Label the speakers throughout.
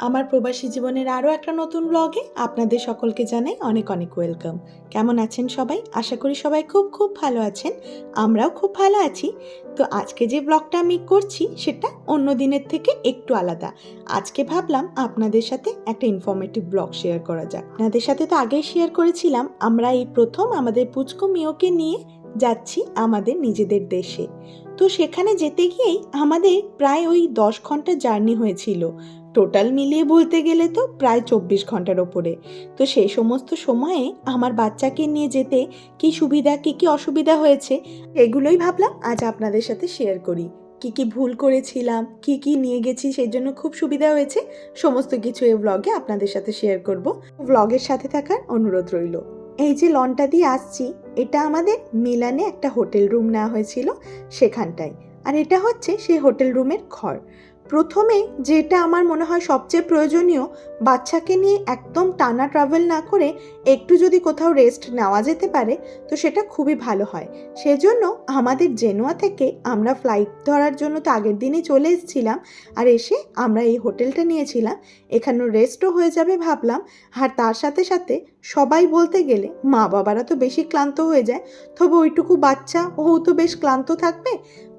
Speaker 1: আমার প্রবাসী জীবনের আরও একটা নতুন ব্লগে আপনাদের সকলকে জানাই অনেক অনেক ওয়েলকাম কেমন আছেন সবাই? আশা করি সবাই খুব খুব ভালো আছেন। আমরাও খুব ভালো আছি। তো আজকে যে ব্লগটা আমি করছি, সেটা অন্য দিনের থেকে একটু আলাদা। আজকে ভাবলাম আপনাদের সাথে একটা ইনফরমেটিভ ব্লগ শেয়ার করা যাক। আপনাদের সাথে তো আগেই শেয়ার করেছিলাম, আমরা এই প্রথম আমাদের পুচকু মিওকে নিয়ে যাচ্ছি আমাদের নিজেদের দেশে। তো সেখানে যেতে গিয়েই আমাদের প্রায় ওই দশ ঘণ্টা জার্নি হয়েছিল। টোটাল মিলিয়ে বলতে গেলে তো প্রায় চব্বিশ ঘণ্টার ওপরে। তো সেই সমস্ত সময়ে আমার বাচ্চাকে নিয়ে যেতে কি সুবিধা, কি কি অসুবিধা হয়েছে, এগুলোই ভাবলাম আজ আপনাদের সাথে শেয়ার করি। কি কি ভুল করেছিলাম, কি কি নিয়ে গেছি, সেই জন্য খুব সুবিধা হয়েছে, সমস্ত কিছু এই ব্লগে আপনাদের সাথে শেয়ার করব। ব্লগের সাথে থাকার অনুরোধ রইল। এই যে লনটা দিয়ে আসছি, এটা আমাদের মিলানে একটা হোটেল রুম নেওয়া হয়েছিল, সেখানটায়। আর এটা হচ্ছে সেই হোটেল রুমের ঘর। প্রথমে যেটা আমার মনে হয় সবচেয়ে প্রয়োজনীয়, বাচ্চাকে নিয়ে একদম টানা ট্রাভেল না করে একটু যদি কোথাও রেস্ট নেওয়া যেতে পারে, তো সেটা খুবই ভালো হয়। সেজন্য আমাদের জেনুয়া থেকে আমরা ফ্লাইট ধরার জন্য তো আগের দিনই চলে এসেছিলাম, আর এসে আমরা এই হোটেলটা নিয়েছিলাম। এখানে রেস্টও হয়ে যাবে ভাবলাম, আর তার সাথে সাথে সবাই বলতে গেলে মা বাবারা তো বেশি ক্লান্ত হয়ে যায়, তবে ওইটুকু বাচ্চা, ও তো বেশ ক্লান্ত থাকবে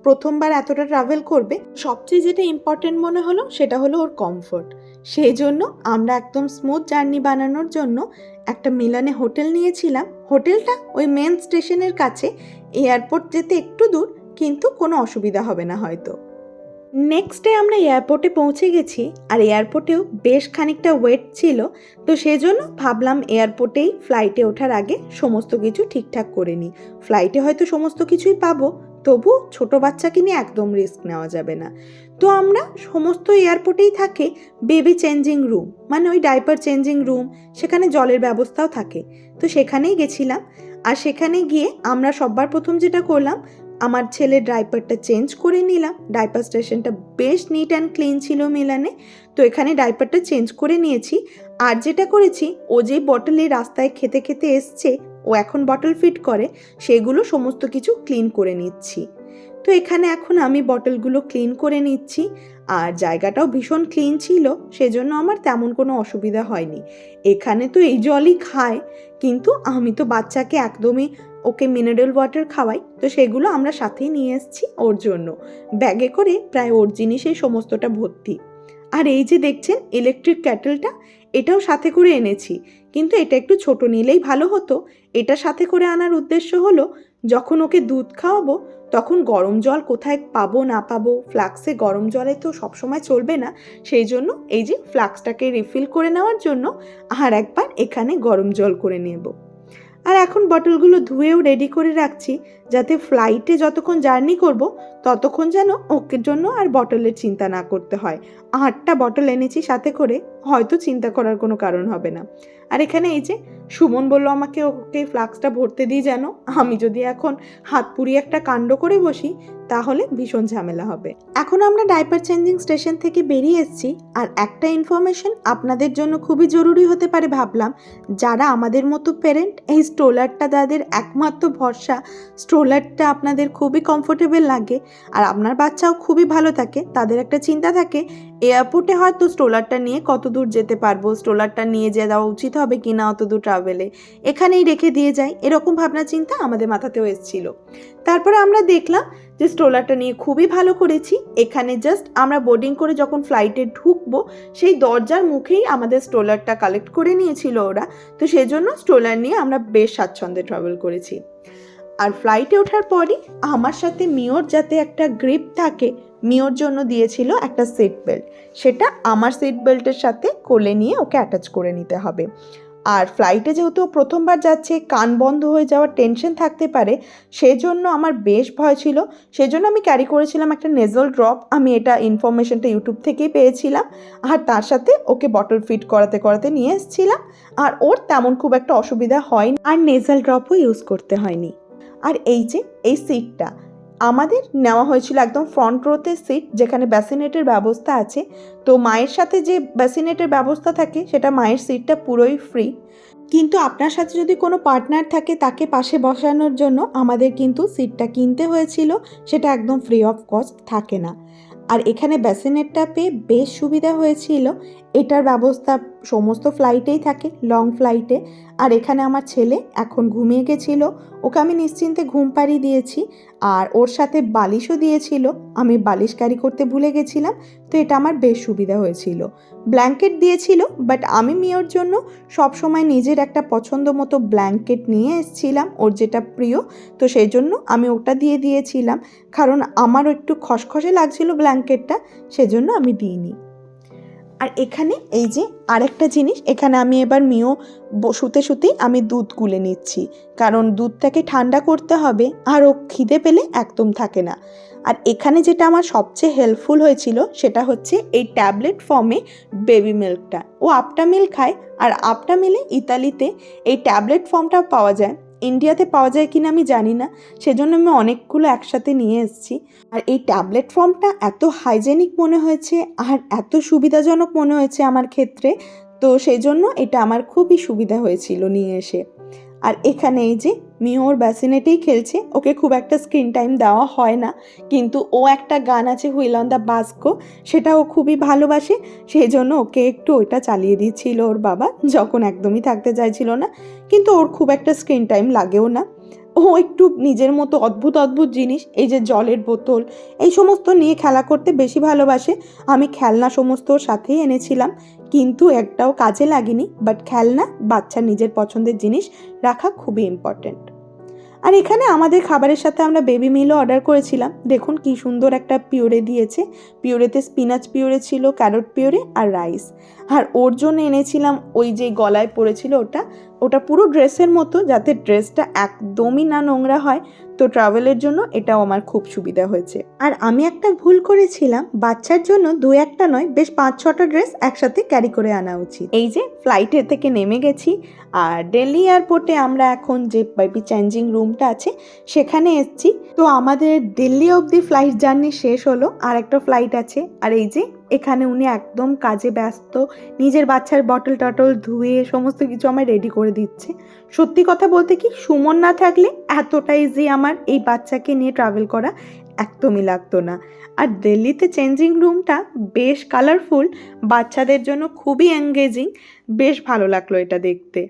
Speaker 1: প্রথমবার এতটা ট্রাভেল করবে, সবচেয়ে যেটা ইম্পর্টেন্ট মনে হলো সেটা হলো ওর কমফোর্ট সেই জন্য আমরা একদম স্মুথ জার্নি বানানোর জন্য একটা মিলানে হোটেল নিয়েছিলাম। হোটেলটা ওই মেন স্টেশনের কাছে এয়ারপোর্ট যেতে একটু দূর, কিন্তু কোনো অসুবিধা হবে না হয়তো। নেক্সট ডে আমরা এয়ারপোর্টে পৌঁছে গেছি, আর এয়ারপোর্টেও বেশ খানিকটা ওয়েট ছিল, তো সেজন্য ভাবলাম এয়ারপোর্টেই ফ্লাইটে ওঠার আগে সমস্ত কিছু ঠিকঠাক করে নিই। ফ্লাইটে হয়তো সমস্ত কিছুই পাবো তবু ছোট বাচ্চাকে নিয়ে একদম রিস্ক নেওয়া যাবে না। তো আমরা সমস্ত এয়ারপোর্টেই থাকে বেবি চেঞ্জিং রুম মানে ওই ডাইপার চেঞ্জিং রুম সেখানে জলের ব্যবস্থাও থাকে। তো সেখানেই গেছিলাম, আর সেখানে গিয়ে আমরা সবার প্রথম যেটা করলাম, আমার ছেলের ডাইপারটা চেঞ্জ করে নিলাম। ডাইপার স্টেশনটা বেশ নিট অ্যান্ড ক্লিন ছিল মিলানে। তো এখানে ডাইপারটা চেঞ্জ করে নিয়েছি। আর যেটা করেছি, ও যে বটলে রাস্তায় খেতে খেতে এসছে এখন বটল ফিট করে, সেগুলো সমস্ত কিছু ক্লিন করে নিচ্ছি। তো এখানে এখন আমি বটলগুলো ক্লিন করে নিচ্ছি, আর জায়গাটাও ভীষণ ক্লিন ছিল, সেজন্য আমার তেমন কোনো অসুবিধা হয়নি। এখানে তো এই জলই খায়, কিন্তু আমি তো বাচ্চাকে একদমই ওকে মিনারেল ওয়াটার খাওয়াই, তো সেগুলো আমরা সাথেই নিয়ে এসেছি ওর জন্য। ব্যাগে করে প্রায় ওর জিনিসেই সমস্তটা ভর্তি। আর এই যে দেখছেন ইলেকট্রিক ক্যাটেলটা এটাও সাথে করে এনেছি। কিন্তু এটা একটু ছোট নিলেই ভালো হতো। এটা সাথে করে আনার উদ্দেশ্য হলো, যখন ওকে দুধ খাওয়াবো, তখন গরম জল কোথায় পাবো না পাবো, ফ্লাক্সে গরম জলে তো সবসময় চলবে না, সেই জন্য এই যে ফ্লাক্সটাকে রিফিল করে নেওয়ার জন্য আর একবার এখানে গরম জল করে নেব। আর এখন বটলগুলো ধুয়েও রেডি করে রাখছি, যাতে ফ্লাইটে যতক্ষণ জার্নি করব, ততক্ষণ যেন ওকে জন্য আর বটলের চিন্তা না করতে হয়। আটটা বটল এনেছি সাথে করে, হয়তো চিন্তা করার কোনো কারণ হবে না। আর এখানে এই যে সুমন বলল আমাকে ওকে ফ্লাক্সটা ভরতে দিই যেন, আমি যদি এখন হাত পুড়িয়ে একটা কাণ্ড করে বসি তাহলে ভীষণ ঝামেলা হবে। এখন আমরা ডাইপার চেঞ্জিং স্টেশন থেকে বেরিয়ে এসেছি আর একটা ইনফরমেশন আপনাদের জন্য খুবই জরুরি হতে পারে ভাবলাম। যারা আমাদের মতো প্যারেন্ট এই স্ট্রোলারটা তাদের একমাত্র ভরসা। স্ট্রোলারটা আপনাদের খুবই কমফোর্টেবল লাগে আর আপনার বাচ্চাও খুবই ভালো থাকে, তাদের একটা চিন্তা থাকে এয়ারপোর্টে হয়তো স্ট্রোলারটা নিয়ে কত দূর যেতে পারব? স্ট্রোলারটা নিয়ে যে দেওয়া উচিত হবে কি না অত দূর ট্রাভেলে এখানেই রেখে দিয়ে যাই। এরকম ভাবনা চিন্তা আমাদের মাথাতেও এসেছিল। তারপরে আমরা দেখলাম যে স্ট্রোলারটা নিয়ে খুবই ভালো করেছি। এখানে জাস্ট আমরা বোর্ডিং করে যখন ফ্লাইটে ঢুকবো, সেই দরজার মুখেই আমাদের স্ট্রোলারটা কালেক্ট করে নিয়েছিল ওরা। তো সেজন্য স্ট্রোলার নিয়ে আমরা বেশ স্বাচ্ছন্দ্যে ট্রাভেল করেছি। আর ফ্লাইটে ওঠার পরই আমার সাথে মিওর যাতে একটা গ্রিপ থাকে মিওর জন্য দিয়েছিল একটা সিট বেল্ট সেটা আমার সিট বেল্টের সাথে কোলে নিয়ে ওকে অ্যাটাচ করে নিতে হবে। আর ফ্লাইটে যেহেতু প্রথমবার যাচ্ছে, কান বন্ধ হয়ে যাওয়ার টেনশন থাকতে পারে, সেজন্য আমার বেশ ভয় ছিল। সেজন্য আমি ক্যারি করেছিলাম একটা নেজল ড্রপ আমি এটা ইনফরমেশনটা ইউটিউব থেকেই পেয়েছিলাম। আর তার সাথে ওকে বটল ফিট করাতে করাতে নিয়ে এসেছিলাম। আর ওর তেমন খুব একটা অসুবিধা হয়নি। আর নেজাল ড্রপও ইউজ করতে হয়নি। আর এই যে, এই সিটটা আমাদের নেওয়া হয়েছিল একদম ফ্রন্ট রোতে সিট যেখানে ব্যাসিনেটের ব্যবস্থা আছে। তো মায়ের সাথে যে ব্যাসিনেটের ব্যবস্থা থাকে, সেটা মায়ের সিটটা পুরোই ফ্রি কিন্তু আপনার সাথে যদি কোনো পার্টনার থাকে, তাকে পাশে বসানোর জন্য আমাদের কিন্তু সিটটা কিনতে হয়েছিল। সেটা একদম ফ্রি অফ কস্ট থাকে না। আর এখানে ব্যাসিনেটটা পেয়ে বেশ সুবিধা হয়েছিল। এটার ব্যবস্থা সমস্ত ফ্লাইটেই থাকে লং ফ্লাইটে আর এখানে আমার ছেলে এখন ঘুমিয়ে গেছিল, ওকে আমি নিশ্চিন্তে ঘুম পাড়িয়ে দিয়েছি। আর ওর সাথে বালিশও দিয়েছিল, আমি বালিশ ক্যারি করতে ভুলে গেছিলাম, তো এটা আমার বেশ সুবিধা হয়েছিল। ব্ল্যাঙ্কেট দিয়েছিল বাট আমি মেয়ের জন্য সব সময় নিজের একটা পছন্দ মতো ব্ল্যাঙ্কেট নিয়ে এসেছিলাম, ওর যেটা প্রিয়, তো সেই জন্য আমি ওটা দিয়ে দিয়েছিলাম। কারণ আমারও একটু খসখসে লাগছিল ব্ল্যাঙ্কেটটা সেজন্য আমি দিইনি। আর এখানে এই যে আরেকটা জিনিস, এখানে আমি এবার মিও শুতে শুতেই আমি দুধ গুলে নিচ্ছি। কারণ দুধটাকে ঠান্ডা করতে হবে, আর ও খিদে পেলে একদম থাকে না। আর এখানে যেটা আমার সবচেয়ে হেল্পফুল হয়েছিল, সেটা হচ্ছে এই ট্যাবলেট ফর্মে বেবি মিল্কটা ও আপটা মিল খায়, আর আপটা মিলে ইতালিতে এই ট্যাবলেট ফর্মটা পাওয়া যায়। ইন্ডিয়াতে পাওয়া যায় কিনা আমি জানি না। সেজন্য আমি অনেকগুলো একসাথে নিয়ে এসেছি। আর এই ট্যাবলেট ফর্মটা এত হাইজেনিক মনে হয়েছে আর এত সুবিধাজনক মনে হয়েছে আমার ক্ষেত্রে। তো সেই জন্য এটা আমার খুবই সুবিধা হয়েছিল নিয়ে এসে। আর এখানে এই যে মিওর ব্যাসিনেটেই খেলছে, ওকে খুব একটা স্ক্রিন টাইম দেওয়া হয় না। কিন্তু ও একটা গান আছে হুইল অন দ্য বাস্কো সেটা ও খুবই ভালোবাসে। সেই জন্য ওকে একটু ওইটা চালিয়ে দিচ্ছিল ওর বাবা, যখন একদমই থাকতে চাইছিল না। কিন্তু ওর খুব একটা স্ক্রিন টাইম লাগেও না। ও একটু নিজের মতো অদ্ভুত অদ্ভুত জিনিস, এই যে জলের বোতল, এই সমস্ত নিয়ে খেলা করতে বেশি ভালোবাসে। আমি খেলনা সমস্ত সাথেই এনেছিলাম, কিন্তু একটাও কাজে লাগেনি বাট খেলনা, বাচ্চা নিজের পছন্দের জিনিস রাখা খুবই ইম্পর্ট্যান্ট আর এখানে আমাদের খাবারের সাথে আমরা বেবি মিলও অর্ডার করেছিলাম। দেখুন কি সুন্দর একটা পিওরে দিয়েছে। পিওরেতে স্পিনাচ পিওরে ছিল ক্যারট পিওরে আর রাইস আর ওর জন্য এনেছিলাম ওই যে গলায় পড়েছিল ওটা ওটা পুরো ড্রেসের মতো, যাতে ড্রেসটা একদমই না নোংরা হয়। তো ট্রাভেলের জন্য এটাও আমার খুব সুবিধা হয়েছে। আর আমি একটা ভুল করেছিলাম, বাচ্চার জন্য দু একটা নয়, বেশ পাঁচ ছটা ড্রেস একসাথে ক্যারি করে আনা উচিত। এই যে ফ্লাইটের থেকে নেমে গেছি, আর দিল্লি এয়ারপোর্টে আমরা এখন যে বেবি চেঞ্জিং রুমটা আছে, সেখানে এসেছি। তো আমাদের দিল্লি অবধি ফ্লাইট জার্নি শেষ হলো, আর একটা ফ্লাইট আছে। আর এই যে এখানে উনি একদম কাজে ব্যস্ত, নিজের বাচ্চার বটল টটল ধুয়ে সমস্ত কিছু আমায় রেডি করে দিচ্ছে। সত্যি কথা বলতে কি, সুমন না থাকলে এতটা ইজি আমার এই বাচ্চাকে নিয়ে ট্রাভেল করা একদমই লাগতো না। আর দিল্লিতে চেঞ্জিং রুমটা বেশ কালারফুল বাচ্চাদের জন্য খুবই এঙ্গেজিং বেশ ভালো লাগল এটা দেখতে।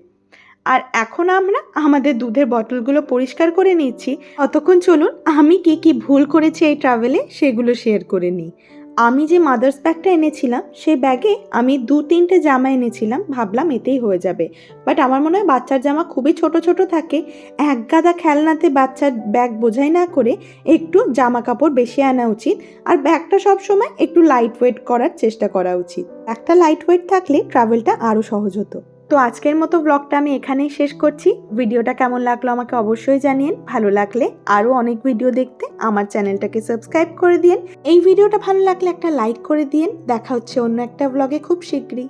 Speaker 1: আর এখন আমরা আমাদের দুধের বটলগুলো পরিষ্কার করে নিচ্ছি। অতক্ষণ চলুন, আমি কি কি ভুল করেছি এই ট্রাভেলে সেগুলো শেয়ার করে নিই। আমি যে মাদার্স ব্যাগটা এনেছিলাম, সেই ব্যাগে আমি দু তিনটে জামা এনেছিলাম, ভাবলাম এতেই হয়ে যাবে। বাট আমার মনে হয় বাচ্চার জামা খুবই ছোট ছোট থাকে। এক গাদা খেলনাতে বাচ্চার ব্যাগ বোঝাই না করে একটু জামা কাপড় বেশি আনা উচিত। আর ব্যাগটা সবসময় একটু লাইট ওয়েট করার চেষ্টা করা উচিত। একটা লাইট ওয়েট থাকলে ট্রাভেলটা আরও সহজ হতো। তো আজকের মতো ব্লগটা আমি এখানেই শেষ করছি। ভিডিওটা কেমন লাগল আমাকে অবশ্যই জানিয়েন। ভালো লাগলে আরও অনেক ভিডিও দেখতে আমার চ্যানেলটাকে সাবস্ক্রাইব করে দিন এই ভিডিওটা ভালো লাগলে একটা লাইক করে দিন দেখা হচ্ছে অন্য একটা ব্লগে খুব শীঘ্রই।